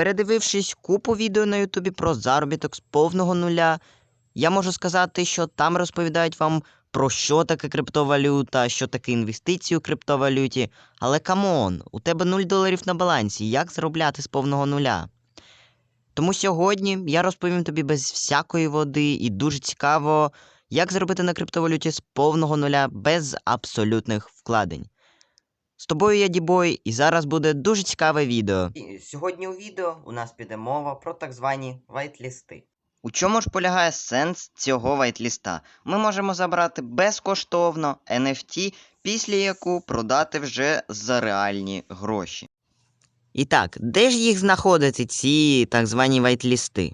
Передивившись купу відео на Ютубі про заробіток з повного нуля, я можу сказати, що там розповідають вам про що таке криптовалюта, що таке інвестиції у криптовалюті. Але камон, у тебе 0 доларів на балансі. Як заробляти з повного нуля? Тому сьогодні я розповім тобі без всякої води і дуже цікаво, як заробити на криптовалюті з повного нуля без абсолютних вкладень. З тобою я Дібой, і зараз буде дуже цікаве відео. Сьогодні у відео у нас піде мова про так звані вайтлісти. У чому ж полягає сенс цього вайтліста? Ми можемо забрати безкоштовно NFT, після яку продати вже за реальні гроші. І так, де ж їх знаходити, ці так звані вайтлісти?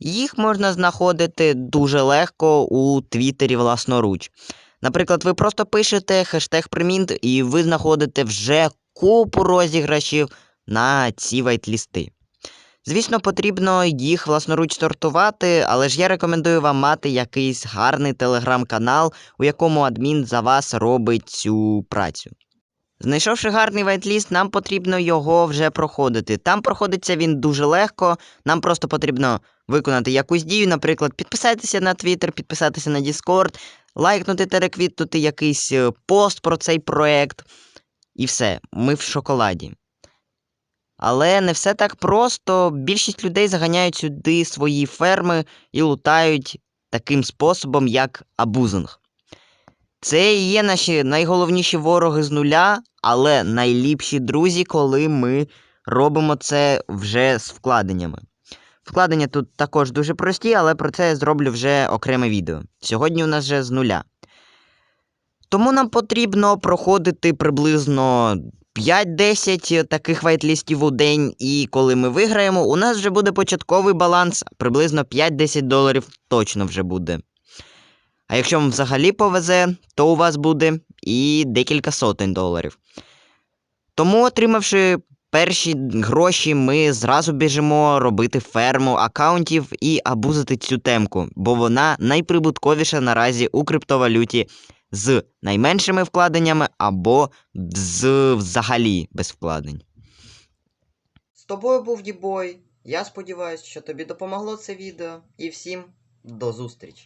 Їх можна знаходити дуже легко у Твіттері власноруч. Наприклад, ви просто пишете хештег примінт, і ви знаходите вже купу розіграшів на ці вайтлісти. Звісно, потрібно їх власноруч сортувати, але ж я рекомендую вам мати якийсь гарний телеграм-канал, у якому адмін за вас робить цю працю. Знайшовши гарний вайтліст, нам потрібно його вже проходити. Там проходиться він дуже легко. Нам просто потрібно виконати якусь дію, наприклад, підписатися на Twitter, підписатися на Discord, лайкнути та реквітнути якийсь е, пост про цей проект. І все, ми в шоколаді. Але не все так просто. Більшість людей заганяють сюди свої ферми і лутають таким способом, як абузинг. Це і є наші найголовніші вороги з нуля, але найліпші друзі, коли ми робимо це вже з вкладеннями. Вкладення тут також дуже прості, але про це я зроблю вже окреме відео. Сьогодні у нас вже з нуля. Тому нам потрібно проходити приблизно 5-10 таких вайтлістів у день, і коли ми виграємо, у нас вже буде початковий баланс, приблизно 5-10 доларів точно вже буде. А якщо вам взагалі повезе, то у вас буде і декілька сотень доларів. Тому, отримавши перші гроші, ми зразу біжимо робити ферму аккаунтів і абузити цю темку, бо вона найприбутковіша наразі у криптовалюті з найменшими вкладеннями або з взагалі без вкладень. З тобою був Дібой. Я сподіваюся, що тобі допомогло це відео. І всім до зустрічі!